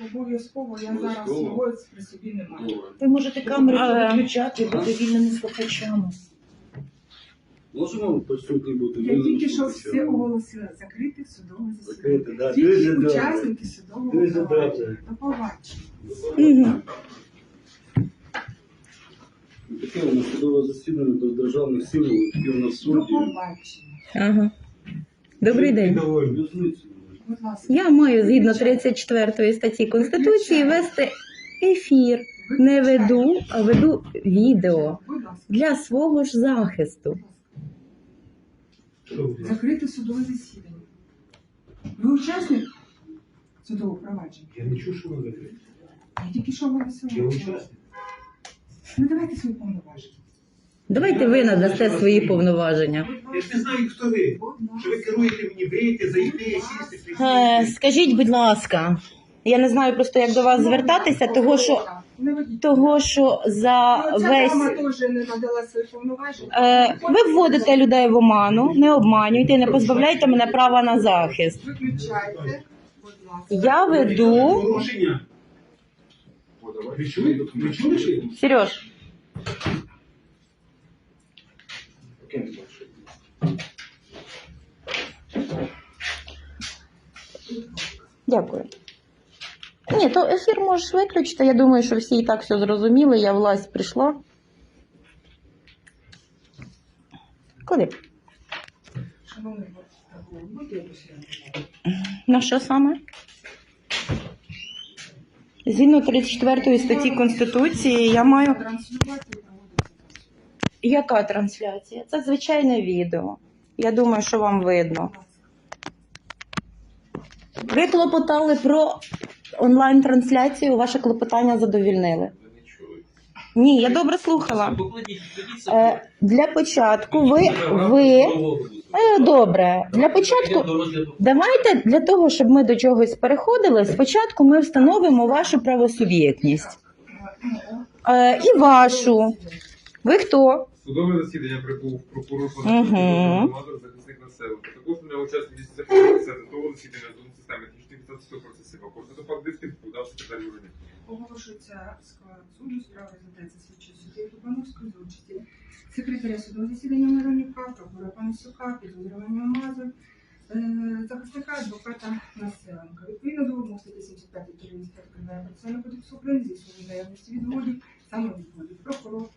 Обов'язково я зараз його при собі не маю. Ви можете камеру Е. виключати і бути вільними слухачами. Можемо присутні бути? Я тільки що що- оголосила закрите судове засідання. Тільки учасники судового добре. До побачення. Таке у нас судове засідання до державних сил, таке у нас До побачення. Ага. Добрий день. Я маю згідно 34 статті Конституції вести ефір. Не веду, а веду відео для свого ж захисту. Закрите судове засідання. Ви учасник судового провадження? Я не чую, що ви закрите. Я тільки що оголосила. Я учасник. Ну давайте свої повноваження. Давайте ви надасте свої повноваження. Я ж не знаю, хто ви. Що ви керуєте мені вийти, зайти, сісти, Е, скажіть, будь ласка, я не знаю просто, як до вас звертатися, того що, того, що за Ну, ця весь. теж не надала свої повноваження. Е, ви вводите людей в оману, не обманюйте, не позбавляйте мене права на захист. Виключайте, будь ласка. Я веду. Порушення. Ви чули? Ви чули, що я? Дякую. Ні, то ефір можеш виключити. Я думаю, що всі і так все зрозуміли. Я власть прийшла. Куди? На що саме? Згідно 34 статті Конституції я маю. Яка трансляція? Це звичайне відео. Я думаю, що вам видно. Ви клопотали про онлайн-трансляцію, ваше клопотання задовільнили. Ні, я добре слухала. Е, для початку ви, ви е, добре. Для початку давайте для того, щоб ми до чогось переходили, спочатку ми встановимо вашу правосуб'єктність е, і вашу. Ви хто? Судове засідання прибув прокурор. Мазур, захисник населення. Також не учасник місяця того засідання до системи технічних процесів процесів. Кожен допад дисків подав секретар юридики. Оголошується склад суду, справа розглядається слідчою суддєю Лубановської за участі секретаря судового засідання Миронюка, прокурора Панасюка, підозрювання Мазур, е, захисника адвоката Населенка. Відповідно до вимог статті 75 Київського кримінального процесуального кодексу України здійснює наявності відводів, саме відводів. Прокурор,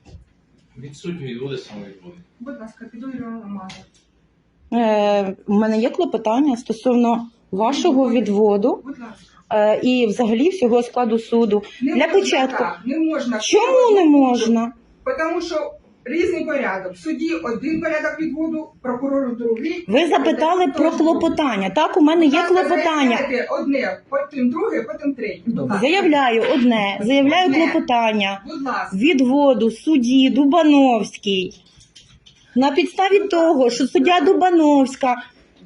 Відсутні відводи самовідводи. будь ласка, підозрювана Мазур. Е, у мене є клопотання стосовно вашого відводу Будь ласка. е, і взагалі всього складу суду. Не Для можна початку. так, не можна. Чому не можна? Тому що різний порядок. В суді один порядок відводу, прокурору другий. Ви запитали про клопотання. Так, у мене є клопотання. Одне, потім друге, потім третє. Будь ласка. Заявляю одне, заявляю Одне. клопотання Будь ласка. відводу судді Дубановський. На підставі того, що суддя Дубановська,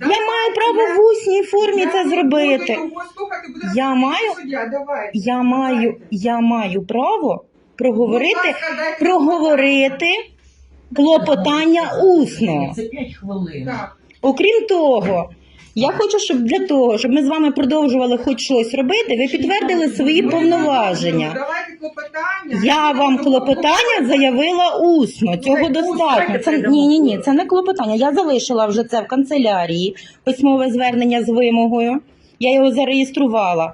я маю право в усній формі це зробити. Я маю- суддя. Я маю, я маю право проговорити, проговорити клопотання усно. Це 5 хвилин. Окрім того, я хочу, щоб для того, щоб ми з вами продовжували хоч щось робити, ви підтвердили свої повноваження. Давайте клопотання. Я вам клопотання заявила усно. Цього достатньо. Це ні, ні, ні, це не клопотання. Я залишила вже це в канцелярії, письмове звернення з вимогою. Я його зареєструвала.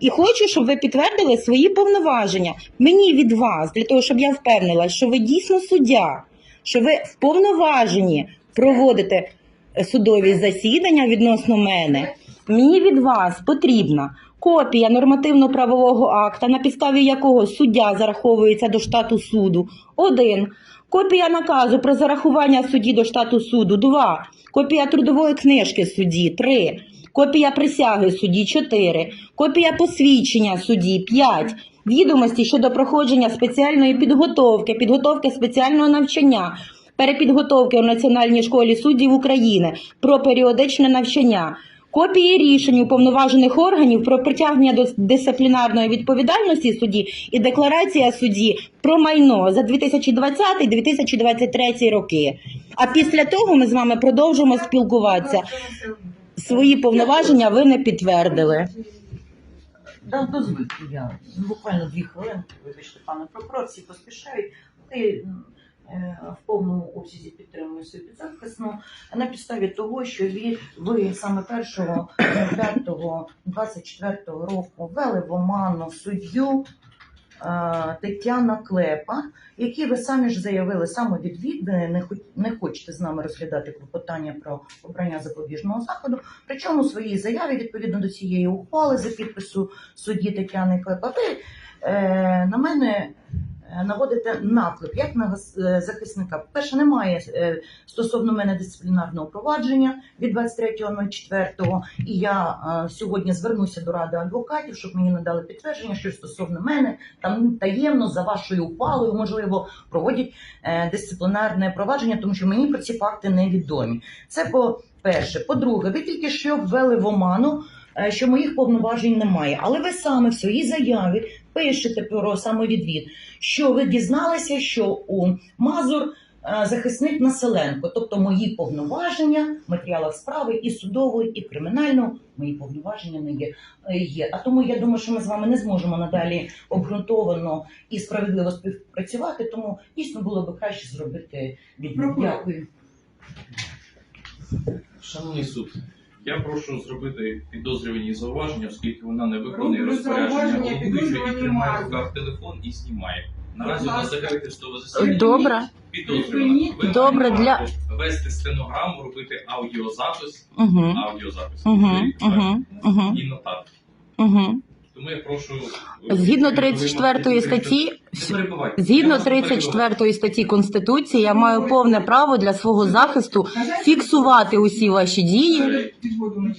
І хочу, щоб ви підтвердили свої повноваження. Мені від вас, для того, щоб я впевнила, що ви дійсно суддя, що ви вповноважені проводити е, судові засідання відносно мене. Мені від вас потрібна копія нормативно-правового акта, на підставі якого суддя зараховується до штату суду. Один. Копія наказу про зарахування судді до штату суду. Два. Копія трудової книжки судді. Три. Копія присяги судді 4, копія посвідчення судді 5, відомості щодо проходження спеціальної підготовки, підготовки спеціального навчання, перепідготовки у Національній школі суддів України про періодичне навчання. Копії рішень уповноважених органів про притягнення до дисциплінарної відповідальності судді і декларація судді про майно за 2020-2023 роки. А після того ми з вами продовжимо спілкуватися. Свої повноваження ви не підтвердили. Да, дозвольте, я буквально дві хвилини, вибачте, пане прокурор, всі поспішають. Ти е, в повному обсязі підтримую свою підзахисну на підставі того, що ви, ви саме 1.5.24 року ввели в оману суддю Тетяна Клепа, які ви самі ж заявили самовідвід, не, не хочете з нами розглядати клопотання про обрання запобіжного заходу. Причому у своїй заяві, відповідно до цієї ухвали за підпису судді Тетяни Клепа, ви е, на мене е, наводите наклеп як на е, захисника. Перше, немає е, стосовно мене дисциплінарного провадження від 23.04. І я е, сьогодні звернуся до ради адвокатів, щоб мені надали підтвердження, що стосовно мене там таємно за вашою ухвалою, можливо, проводять е, дисциплінарне провадження, тому що мені про ці факти невідомі. Це по перше. По-друге, ви тільки що ввели в оману, е, що моїх повноважень немає. Але ви саме в своїй заяві пишете про самовідвід, що ви дізналися, що у Мазур е, захисник Населенко, тобто мої повноваження в матеріалах справи і судової, і кримінального, мої повноваження не є. е, є. А тому я думаю, що ми з вами не зможемо надалі обґрунтовано і справедливо співпрацювати. Тому дійсно було би краще зробити відвід. Дякую. Шановний суд, я прошу зробити підозрювані зауваження, оскільки вона не виконує Роблю розпорядження зауваження головуючого і тримає в руках телефон і знімає. Наразі у нас ласка. закрите судове засідання. Добре. Підозрювана. Добре, для- вести стенограму, робити аудіозапис, Угу. аудіозапис Угу. Угу. Угу. і нотатки. Угу. Тому я прошу Згідно 34 статті, згідно Я вас 34 статті Конституції, я маю повне право для свого захисту фіксувати усі ваші дії.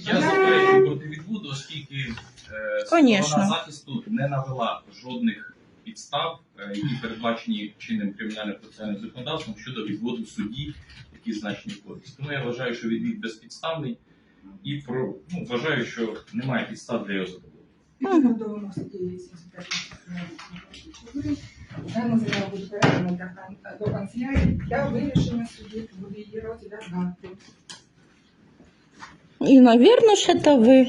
Я заперечую проти відводу, оскільки е, сторона захисту не навела жодних підстав, е, які передбачені чинним кримінальним процесуальним законодавством щодо відводу судді, які значені в. Тому я вважаю, що відвід безпідставний і про ну, вважаю, що немає підстав для його задоволення. Відповідно до вимог статті 75 Дана заява буде передана для кан- до канцелярії для вирішення судді буде її розглядати. І, навірно, ще та ви.